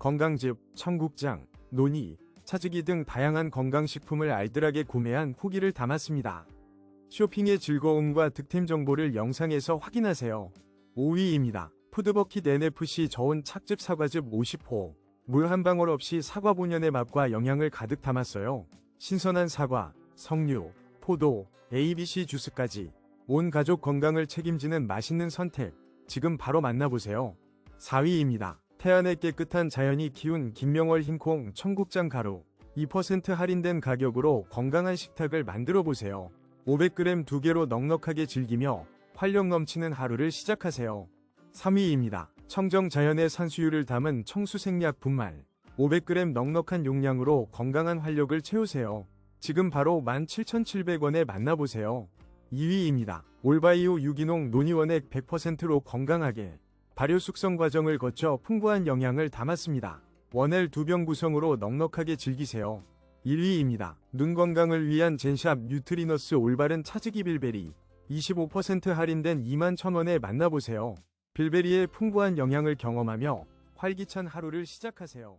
건강즙, 청국장, 논이, 차즈기 등 다양한 건강식품을 알뜰하게 구매한 후기를 담았습니다. 쇼핑의 즐거움과 득템 정보를 영상에서 확인하세요. 5위입니다. 푸드버킷 NFC 저온 착즙 사과즙 50호. 물 한 방울 없이 사과 본연의 맛과 영양을 가득 담았어요. 신선한 사과, 석류, 포도, ABC 주스까지 온 가족 건강을 책임지는 맛있는 선택. 지금 바로 만나보세요. 4위입니다. 태안의 깨끗한 자연이 키운 김명월 흰콩 청국장 가루 2% 할인된 가격으로 건강한 식탁을 만들어 보세요. 500g 두 개로 넉넉하게 즐기며 활력 넘치는 하루를 시작하세요. 3위입니다. 청정 자연의 산수유를 담은 청수생약 분말 500g 넉넉한 용량으로 건강한 활력을 채우세요. 지금 바로 17,700원에 만나보세요. 2위입니다. 올바이오 유기농 논이원액 100%로 건강하게 발효 숙성 과정을 거쳐 풍부한 영양을 담았습니다. 원엘 두 병 구성으로 넉넉하게 즐기세요. 1위입니다. 눈 건강을 위한 젠샵 뉴트리너스 올바른 차즈기 빌베리 25% 할인된 21,000원에 만나보세요. 빌베리의 풍부한 영양을 경험하며 활기찬 하루를 시작하세요.